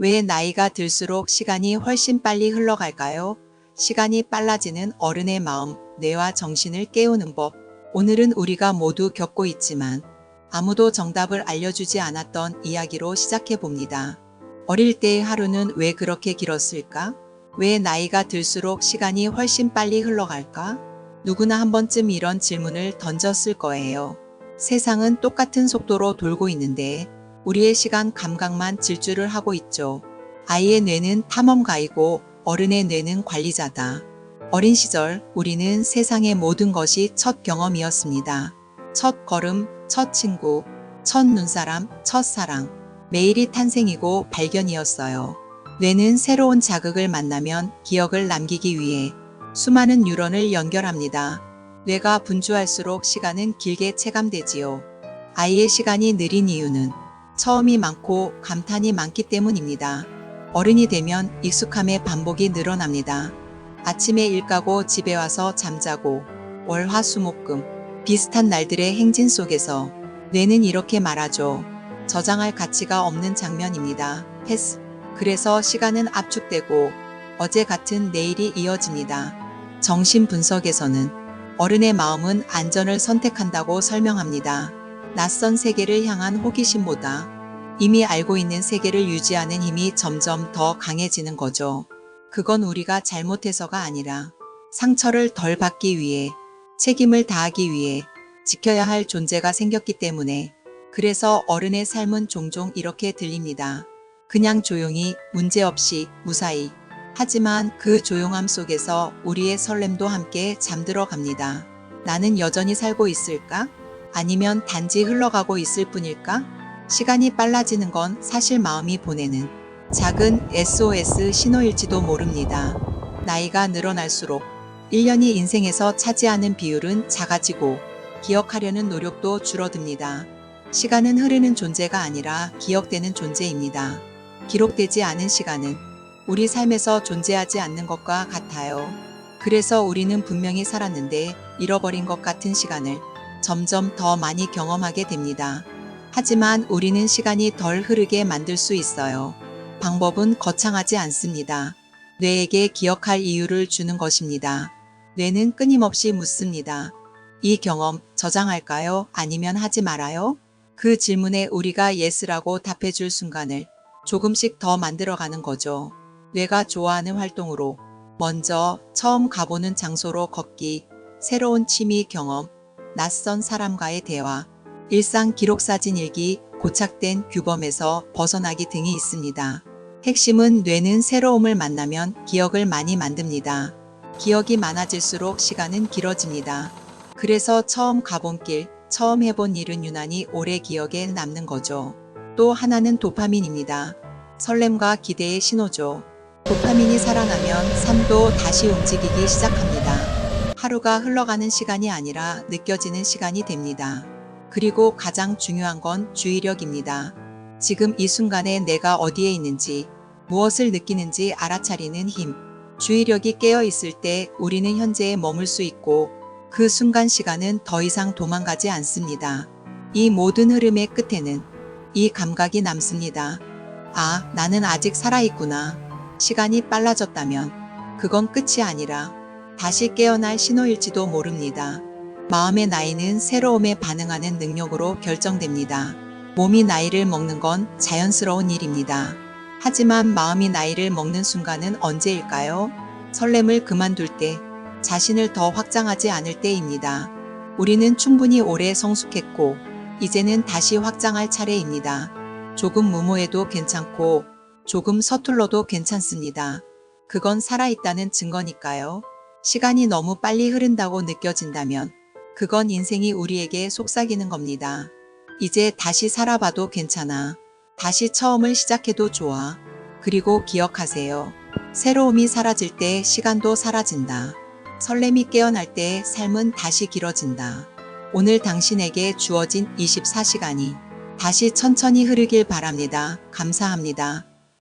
왜 나이가 들수록 시간이 훨씬 빨리 흘러갈까요? 시간이 빨라지는 어른의 마음, 뇌와 정신을 깨우는 법. 오늘은 우리가 모두 겪고 있지만 아무도 정답을 알려주지 않았던 이야기로 시작해 봅니다. 어릴 때의 하루는 왜 그렇게 길었을까? 왜 나이가 들수록 시간이 훨씬 빨리 흘러갈까? 누구나 한 번쯤 이런 질문을 던졌을 거예요. 세상은 똑같은 속도로 돌고 있는데 우리의 시간 감각만 질주를 하고 있죠. 아이의 뇌는 탐험가이고 어른의 뇌는 관리자다. 어린 시절 우리는 세상의 모든 것이 첫 경험이었습니다. 첫 걸음, 첫 친구, 첫 눈사람, 첫 사랑. 매일이 탄생이고 발견이었어요. 뇌는 새로운 자극을 만나면 기억을 남기기 위해 수많은 뉴런을 연결합니다. 뇌가 분주할수록 시간은 길게 체감되지요. 아이의 시간이 느린 이유는 처음이 많고 감탄이 많기 때문입니다. 어른이 되면 익숙함의 반복이 늘어납니다. 아침에 일 가고 집에 와서 잠자고 월화수목금 비슷한 날들의 행진 속에서 뇌는 이렇게 말하죠. 저장할 가치가 없는 장면입니다. 패스. 그래서 시간은 압축되고 어제 같은 내일이 이어집니다. 정신 분석에서는 어른의 마음은 안전을 선택한다고 설명합니다. 낯선 세계를 향한 호기심보다 이미 알고 있는 세계를 유지하는 힘이 점점 더 강해지는 거죠. 그건 우리가 잘못해서가 아니라 상처를 덜 받기 위해 책임을 다하기 위해 지켜야 할 존재가 생겼기 때문에 그래서 어른의 삶은 종종 이렇게 들립니다. 그냥 조용히 문제없이 무사히 하지만 그 조용함 속에서 우리의 설렘도 함께 잠들어 갑니다. 나는 여전히 살고 있을까? 아니면 단지 흘러가고 있을 뿐일까? 시간이 빨라지는 건 사실 마음이 보내는 작은 SOS 신호일지도 모릅니다. 나이가 늘어날수록 1년이 인생에서 차지하는 비율은 작아지고 기억하려는 노력도 줄어듭니다. 시간은 흐르는 존재가 아니라 기억되는 존재입니다. 기록되지 않은 시간은 우리 삶에서 존재하지 않는 것과 같아요. 그래서 우리는 분명히 살았는데 잃어버린 것 같은 시간을 점점 더 많이 경험하게 됩니다. 하지만 우리는 시간이 덜 흐르게 만들 수 있어요. 방법은 거창하지 않습니다. 뇌에게 기억할 이유를 주는 것입니다. 뇌는 끊임없이 묻습니다. 이 경험 저장할까요? 아니면 하지 말아요? 그 질문에 우리가 예스라고 답해줄 순간을 조금씩 더 만들어가는 거죠. 뇌가 좋아하는 활동으로 먼저 처음 가보는 장소로 걷기, 새로운 취미 경험, 낯선 사람과의 대화, 일상 기록 사진 일기, 고착된 규범에서 벗어나기 등이 있습니다. 핵심은 뇌는 새로움을 만나면 기억을 많이 만듭니다. 기억이 많아질수록 시간은 길어집니다. 그래서 처음 가본 길, 처음 해본 일은 유난히 오래 기억에 남는 거죠. 또 하나는 도파민입니다. 설렘과 기대의 신호죠. 도파민이 살아나면 삶도 다시 움직이기 시작합니다. 하루가 흘러가는 시간이 아니라 느껴지는 시간이 됩니다. 그리고 가장 중요한 건 주의력입니다. 지금 이 순간에 내가 어디에 있는지, 무엇을 느끼는지 알아차리는 힘. 주의력이 깨어 있을 때 우리는 현재에 머물 수 있고 그 순간 시간은 더 이상 도망가지 않습니다. 이 모든 흐름의 끝에는 이 감각이 남습니다. 아, 나는 아직 살아있구나. 시간이 빨라졌다면 그건 끝이 아니라 다시 깨어날 신호일지도 모릅니다. 마음의 나이는 새로움에 반응하는 능력으로 결정됩니다. 몸이 나이를 먹는 건 자연스러운 일입니다. 하지만 마음이 나이를 먹는 순간은 언제일까요? 설렘을 그만둘 때, 자신을 더 확장하지 않을 때입니다. 우리는 충분히 오래 성숙했고, 이제는 다시 확장할 차례입니다. 조금 무모해도 괜찮고, 조금 서툴러도 괜찮습니다. 그건 살아있다는 증거니까요. 시간이 너무 빨리 흐른다고 느껴진다면, 그건 인생이 우리에게 속삭이는 겁니다. 이제 다시 살아봐도 괜찮아. 다시 처음을 시작해도 좋아. 그리고 기억하세요. 새로움이 사라질 때 시간도 사라진다. 설렘이 깨어날 때 삶은 다시 길어진다. 오늘 당신에게 주어진 24시간이 다시 천천히 흐르길 바랍니다. 감사합니다.